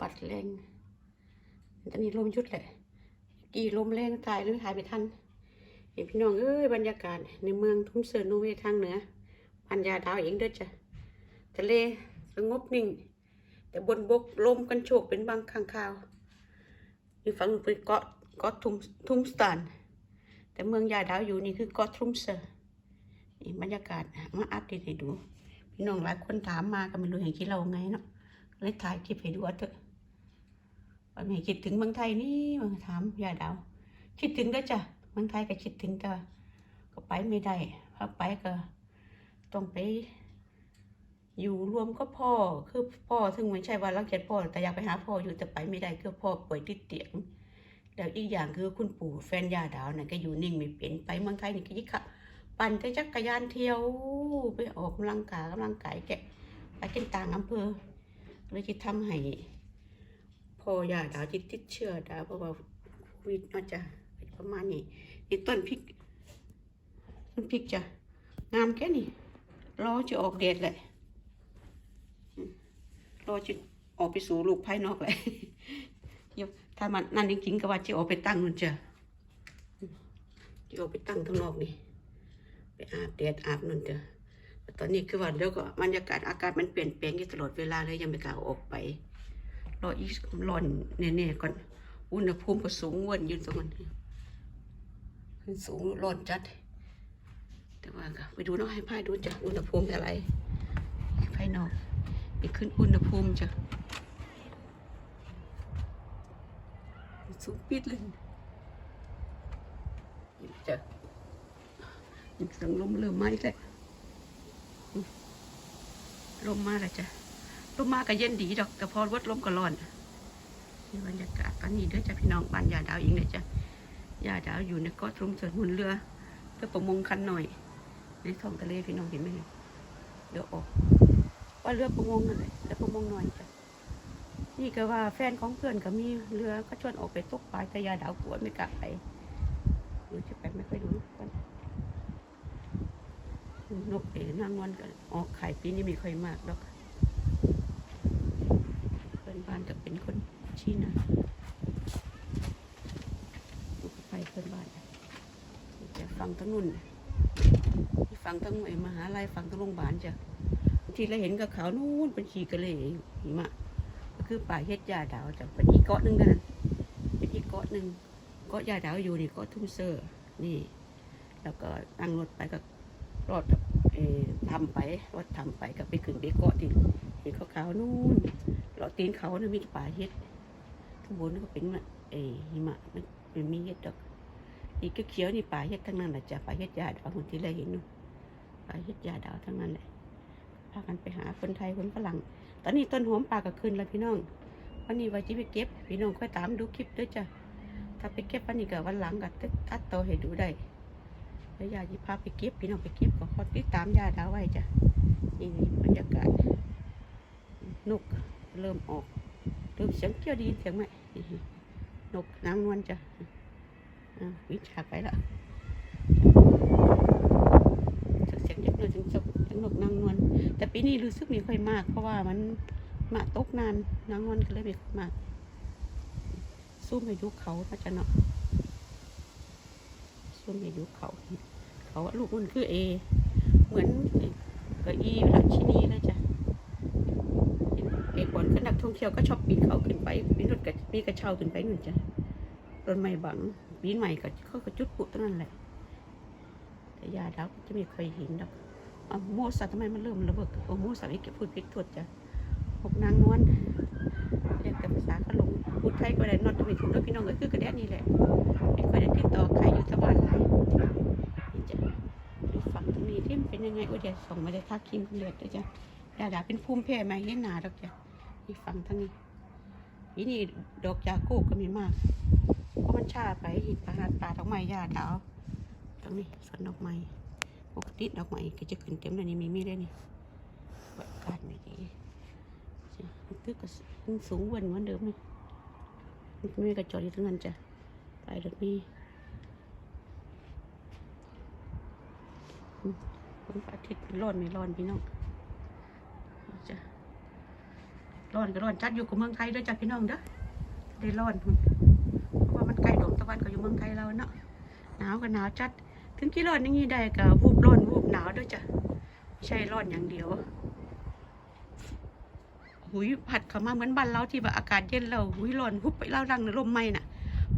ปัดแรงตอนนี้ลมยุดแหละกี่ลมแรงตายหรือถ่ายไปทันเห็นพี่น้องเอ้ยบรรยากาศในเมืองทุ่งเสือโนเวทางเหนือปัญญาดาวเองเด้อจ้ะทะเลสงบนิ่ง แต่บนบกลมกันโชกเป็นบางข้างคราวอยู่ฝั่งเป็นเกาะเกาะทุ่มทุ่มสตันแต่เมืองยาดาวอยู่นี่คือเกาะทุ่มเสือนี่บรรยากาศมาอัปเดตให้ดู พี่น้องหลายคนถามมาก็ไม่รู้เห็นคิดเราไงเนาะเลยถ่ายคลิปให้ดูอาเถอะ ว่าไม่คิดถึงเมืองไทยนี่มาถามยาดาว คิดถึงก็จ้ะเมืองไทยก็คิดถึงแต่ก็ไปไม่ได้ถ้าไปก็ต้องไป อยู่รวมก็พ่อคือพ่อซึ่งไม่ใช่ว่ารังเกียจพ่อ แต่อยากไปหาพ่ออยู่แต่ไปไม่ได้คือพ่อป่วยติดเตียงแล้วอีกอย่างคือคุณปู่แฟนยาดาวน่ะก็อยู่นิ่งไม่เป็นไปเมืองไทยนี่ก็ยิ่งขับปั่นไปจักรยานเที่ยวไปออกกำลังกายกำลังกายแกะไปกันต่างอำเภอเลยจะทำให้ พ่อยาดาวจิตติดเชื้อดาวเพราะว่าโควิดเนาจะเป็นประมาณนี้นี่ต้นพริกต้นพริกจ้ะงามแค่นี้รอจะออกเดดแหละรอจะออกไปสู่ลูกภายนอกเลยยถ้ามันนั่นจริงๆก็ว่าจะออกไปตั้งนู่นจ้ะจะออกไปตั้งข้างนอกนี่ไปอาบแดดอาบนั่นจ้ะตอนนี้คือว่าเดียวก็บรรยากาศอากาศมันเปลี่ยนแปลงอยู่ตลอดเวลาเลยยังไม่กล้าออกไป รออีกร้อนแน่ๆก่อน อุณหภูมิก็สูงวนอยืนตรงนั้นขึ้นสูงร้อนจัด แต่ว่าก็ไปดูเน้องให้พายดูจ้ะอุณหภูมิเท่าไหร่ภายนอกไปขึ้นอุณหภูมิจ้ะสูงปิดเลยจ้ะสังลมเริ่มไหม้แล้วอืมลมมาแล้วจ้ะ ลมมาก็เย็นดีดอกแต่พอวัดลมก็ร้อนนี่บรรยากาศตอนนี้เด้อจ้ะพี่น้องบ้านยาดาวเองเลยจ้ะยาดาวอยู่ในเกาะตรงเสริมหุ่นเรือเพื่อประมงคันหน่อยในท้องทะเลพี่น้องเห็นไหมเดี๋ยวออกว่าเรือประมงนั่นแหละเรือประมงหน่อยจ้ะนี่ก็ว่าแฟนของเพื่อนก็มีเรือก็ชวนออกไปตกปลาแต่ยาดาวกลัวไม่กล้าไปหรือจะไปไม่ค่อยรู้กันนกเอ๋นางวันก็ออกไข่ปีนี้ไมีค่อยมากดอกานจะเป็นคนชี้นะไปเพื่อนบ้านจะฟังทั้งนุ่นฟังทั้งไอ้มหาลัยฟังทั้งโรงพยาบาลจ้ะทีเราเห็นกับเขานู่นเป็นขีกระเลหิมะก็คือป่าเฮ็ดยาดาวจากเป็นอีกเกาะหนึ่งกันเป็นอีกเกาะหนึ่งเกาะยาดาวอยู่นี่เกาะทุ่งเซอร์นี่ แล้วก็นั่งรถไปก็รถ ทำไปรถทำไปก็ไปขึ้นไปเกาะที่เห็นเขาขาวๆนู่นเราตีนเขานะมีป่าเฮ็ดข้างบนก็เป็นมะเอหิมะมันมันมีเฮ็ดดอกอีกเขียวนี่ป่าเฮ็ดทั้งนั้นแหละจ้ะป่าเฮ็ดยาดาวคนที่เราเห็นนู่นป่าเฮ็ดยาดาวทั้งนั้นแหละพากันไปหาคนไทยคนฝรั่ง ตอนนี้ต้นหอมปลาก็ขึ้นแล้วพี่น้องวันนี้ว่าจะไปเก็บพี่น้องค่อยตามดูคลิปด้วยจ้ะถ้าไปเก็บวันนี้ก็วันหลังก็ตึกตัดต่อให้ดูได้ แล้วยาจะพาไปเก็บพี่น้องไปเก็บก็ขอติดตามยาดาวไว้จ้ะนี่นี่บรรยากาศนกเริ่มออกเริ่มเสียงเกี่ยวดีเสียงไหมนกนางนวลจ้ะอ่าวิชาไปละเสียงเล็กน้อยเสียงจบเสียงนกนางนวลแต่ปีนี้รู้สึกไม่ค่อยมาก เพราะว่ามันมาตกนานนางนวลก็เลยไม่ค่อยมากสู้ไม่ดูเขาพระจันเนาะสู้ไม่ดูเขาเขาอะลูกมันคือเอ เหมือนเก้าอี้ราชินีเลยจ้ะเอกคนก็นักท่องเที่ยวก็ชอบปีนเขาขึ้นไปปีนรถกับปีกระเช้าขึ้นไปนู่นจ้ะต้นไม้บังปีนใหม่ก็เขาก็จุดปุตรงนั้นแหละแต่ยาดาวจะไม่ค่อยเห็นดอกอโมสัตว์ทำไมมันเริ่มระเบิดโอ้โมสัตว์นี่เก็บพูดผิดทวดจ้ะหกนางนวลเรียกแต่ภาษาขลุงพูดไทยก็ได้นอตไม่ถูกด้วยพี่น้องก็คือกระเดียนี่แหละไม่ค่อยได้ติดต่อใครอยู่ทบ้านไรนี่จ้ะดูฝั่งตรงนี้ที่มันเป็นยัง ไงโอ้เดี๋ยวส่งมาได้ทักคิมเลือดเลยจ้ะดาดาเป็นภูมิแพ้ไหมเห็นหนาดอกจ้ะนี่ฝั่งทางนี้อีนี่ดอกยาก้ก็มีมาก เพราะมันชาไปปลาปลาดอกไม้ยาดาวตรงนี้สวนดอกไม้ปกติดอกไม้ก็จะขึ้นเต็มเลยนี่มีมีได้นี่บรรยากาศไม่ดีตึกก็สูงวันเหมือนเดิมเลยมันไม่กระจอดอยู่ตรงนั้นจ้ะไปรถมีอื มฝนพระอาทิตย์ร้อนไม่ร้อนพี่น้องจ้ะร้อนก็ร้อนจัดอยู่กับเมืองไทยเด้วยจ้ะพี่น้องเด้อได้ร้อนเพราะว่ามันใกล้ดงตะวันก็อยู่เมืองไทยเราเนาะหนาวก็หนาวจัด ถึงกี่ร้อนอย่างนี้ได้ก็วูบร้อนวูบหนาวด้วยจ้ะไม่ใช่ร้อนอย่างเดียวหุยผัดเข้ามาเหมือนบ้านเราที่ว่าอากาศเย็นเราหุยร้อนหุบไปเล่ารังในลมไหมน่ะ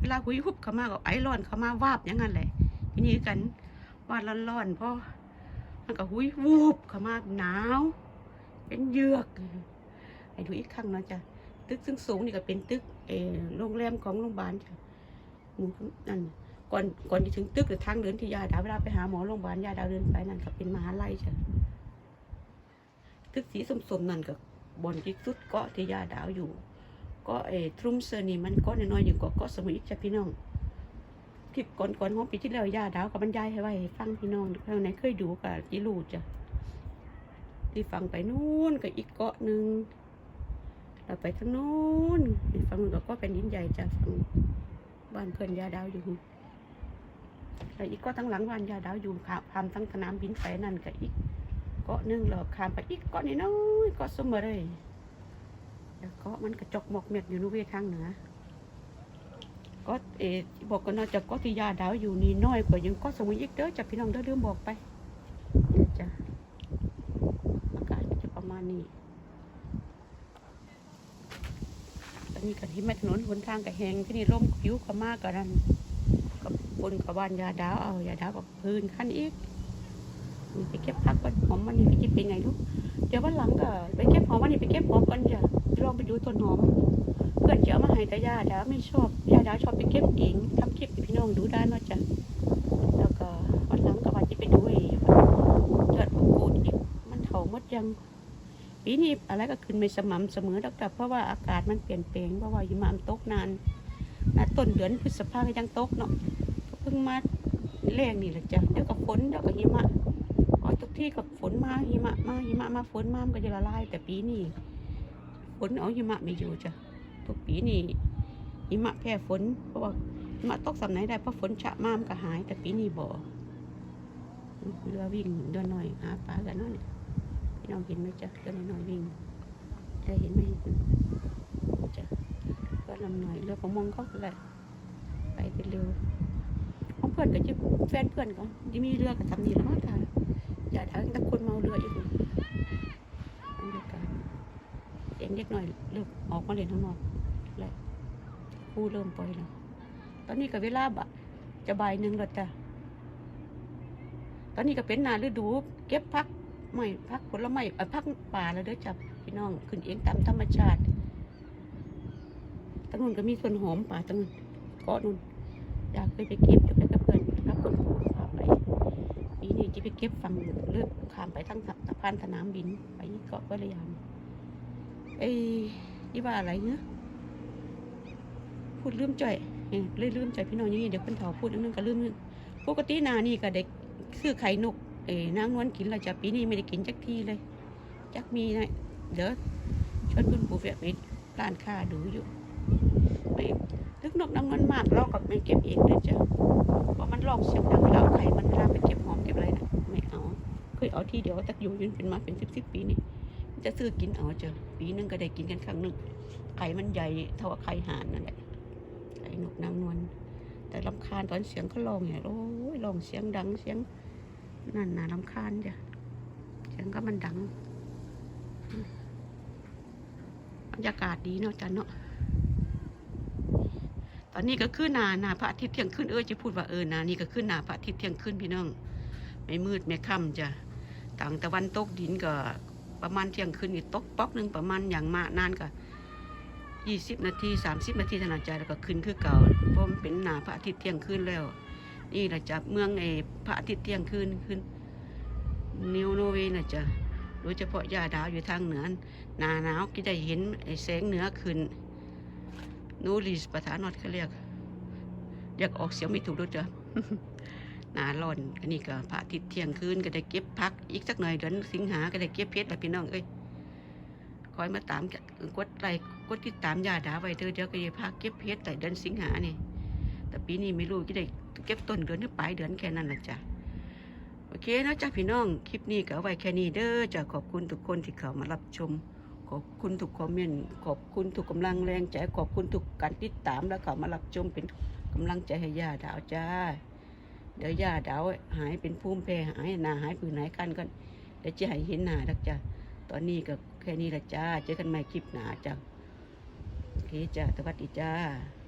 เวลาหุยหุบเข้ามาก็ไอร้อนเข้ามาวาบอย่างนั้นแหละทีนี้กันว่าร้อนๆเพราะ มันก็หุยวูบเข้ามาหนาว เป็นเยือกไอ้ดูอีกครั้งนะจ้ะตึกซึ่งสูงนี่ก็เป็นตึกเออโรงแรมของโรงพยาบาลจ้ะหมู่นั่นก่อนก่อนที่ถึงตึกหรือทางเดินที่ยาดาวเวลาไปหาหมอโรงพยาบาลยาดาวเดินไปนั่นก็เป็นมหาลัยจ้ะตึกสีส้มๆนั่นก็บนที่สุดเกาะที่ยาดาวอยู่ ก็เออทรุมเซอร์นี่มันกาะน้อยๆอยู่เกาเกาะสมุยจ้ะพี่น้อง คลิปก่อนๆของปีที่แล้วยาดาวกับบรรยายให้ไว้ฟังพี่น้องเท่าไหนเคยดูกับจิรูจ้ะที่ฟังไปนู่นก็อีกเกาะหนึ่งเราไปทางนู้นอีกฝั่งนึงก็เก็เป็นดินใหญ่จ้ะฝั่งบ้านเพื่อนยาดาวอยู่แล้วอีกเก็ทั้งหลังบ้านยาดาวอยู่ข้ามข้ามทั้งสนามบินไปนั่นก็อีกเกาะหนึ่งเราข้ามไปอีกเกาะนี่น้อยเกาะสมอเลยเกาะมันกระจกหมอกเม็ดอยู่นเวทางเหนือ ก็เอบอกกันนะจะกาะที่ยาดาวอยู่นี่น้อยกว่ายังกาะสมุยอีกเด้อจ้ะพี่น้องเด้อลืมบอกไปนี่จ้ะอากาศจะประมาณนี้ตอนนี้ก็ที่แม่ถนนหนทางก็แหงที่นี่ร่มผิวก็มากกว่านั้นกับฝนกับบ้านยาดาวเอายาดาวกับพื้นขั้นอีกนี่ไปเก็บผักก่อนหอมมันนี่ไปเก็บเป็นไงลูกเดี๋ยววันหลังก็ไปเก็บหอมมันนี่ไปเก็บหอมก่อนจ้ะลองไปดูต้นหอม เพื่อนจะเอมาให้แต่ย่าดาไม่ชอบย่าดาชอบไปเก็บเองทำคลิปพี่น้องดูได้เนาะจ้ะแล้วก็วันหลังก็ว่าจะไปดูไอ้เกิดปูดอีกมันเถามดยังปีนี้อะไรก็ขึ้นไม่สม่ำเสมอดอกจ้ะเพราะว่าอากาศมันเปลี่ยนแปลงเพราะว่าหิมะมันตกนานนะต้นเดือนพฤษภาก็ยังตกเนาะก็เพิ่งมาแรงนี่แหละจ้ะเดี๋ยวก็ฝนเดี๋ยวก็หิมะอ๋อทุกที่กับฝนมาหิมะมาหิมะมาฝนมามันก็จะละลายแต่ปีนี้ฝนเอาหิมะไม่อยู่จ้ะ ทุกปีนี้หิมะแพ้ฝนเพราะว่าหิมะตกสำไหนได้เพราะฝนชะมามก็หาย แต่ปีนี้บ่เรือวิ่งเรือหน่อยหาปลากันนาะเนี่ยพี่น้องเห็นไหมจ๊ะเรือน้อยวิ่งได้เห็นไหมจ้ะเรือลำหน่อยเรือประมงเขาแหละไปเร็วของเพื่อนก็จะแฟนเพื่อนก็จะมีเรือกับทำนี่แล้วมั้งค่ะอย่าทั้งตะคนเมาเรืออีกบรรยากาศเสียงเล็กหน่อยเริ่มออกมาเล่นข้างนอก แล้วครูเริ่มปล่อยแล้ว ตอนนี้ก็เวลาบะจะบ่ายหนึ่งแล้วจ้ะ ตอนนี้ก็เป็นหนาฤดู เก็บพักไม่พักผลไม่พักป่าแล้วเด้อจ้ะพี่น้องขึ้นเองตามธรรมชาติตรงนู้นก็มีส่วนหอมป่าตรงนู้นเกาะนู้นอยากเคยไปเก็บจะไปกับเพื่อนกับคนผู้พาไปปีนี้จะไปเก็บฟังเลือกข้ามไปทั้งสะพานสนามบินไปเกาะก็เลยยามไอ้ยี่ว่าอะไรเนาะ พูดลืมจ่อยเอ้ยเลยลืมจ่อยพี่น้องอย่างนี้เดี๋ยวคนเฒ่าพูดอันนึงก็ลืมปกตินานี่ก็เด็กซื้อไข่นกเอ้ยนางนวลกินแล้วจ้ะปีนี้ไม่ได้กินจักทีเลยจักมีนะเดี๋ยวชวนคุณปู่เฟียไปร้านค้าดูอยู่ไปลึกนกนางนวลมากเราก็ไม่เก็บเองเลยจ้ะเพราะมันลอกเสียงดังเวลาเอาไข่มันเวลาไปเก็บหอมเก็บอะไรนะไม่เอาเคยเอาทีเดียวแต่อยู่ยืนเป็นมาเป็นสิบสิบปีนี่จะซื้อกินเอาเจอปีนึงก็ได้กินกันครั้งหนึ่งไข่มันใหญ่เท่าไข่ห่านนั่นแหละ นกนางนวลแต่ลำคาญตอนเสียงเขาร้องเนี่ยโอ้ยร้องเสียงดังเสียงนั่นน่ะลำคาญจ้ะเสียงก็มันดังบรรยากาศดีเนาะจันเนาะตอนนี้ก็คือหนาหนาพระอาทิตย์เที่ยงขึ้นเออจะพูดว่าเออนานี่ก็คือหนาพระอาทิตย์เที่ยงขึ้นพี่น้องไม่มืดไม่ค่ำจ้ะต่างตะวันตกดินก็ประมาณเที่ยงคืนนี่ตกป๊อกหนึ่งประมาณอย่างมากนานก็ ยี่สิบนาทีสามสิบนาทีถนัดใจแล้วก็ขึ้นคือเก่าเพราะมันเป็นหนาพระอาทิตย์เที่ยงคืนแล้ว นี่แหละจ้ะเมืองไอ้พระอาทิตย์เที่ยงคืนขึ้น นิวโนเวนะจ้ะโดยเฉพาะยาดาวอยู่ทางเหนือหนาหนาวก็ได้เห็นไอ้แสงเหนือขึ้นนูรีสภาษานอดเขาเรียกเรียกออกเสียงไม่ถูกด้วยจ้ะหนาร้อนอันนี้ก็พระอาทิตย์เที่ยงคืนก็ได้เก็บพัก อีกสักหน่อยเดือนสิงหาก็ได้เก็บเพชรแล้วพี่น้องเอ้ยคอยมาตามกดไลค์ กดติดตามยาดาไว้เธอเดี๋ยวก็จะพาเก็บเพชรแต่เดือนสิงหานี่แต่ปีนี้ไม่รู้จะได้เก็บต้นเดือนหรือปลายเดือนแค่นั้นนะจ้ะโอเคนะจ้ะพี่น้องคลิปนี้ก็ไว้แค่นี้เด้อจ้ะขอบคุณทุกคนที่เข้ามารับชม ขอบคุณทุกคอมเมนต์ขอบคุณทุกกำลังแรงใจขอบคุณทุกการติดตามแล้วก็มารับชมเป็นกำลังใจให้ยาดาวจ้าเดี๋ยวย่าดาวหายเป็นภูมิแพ้หายหนาหายปืนหายกันกันเดี๋ยวจะให้เห็นหนาดักจ้าตอนนี้ก็แค่นี้ละจ้าเจอกันใหม่คลิปหน้าจ้า เคจ้าสวัสดีจ้า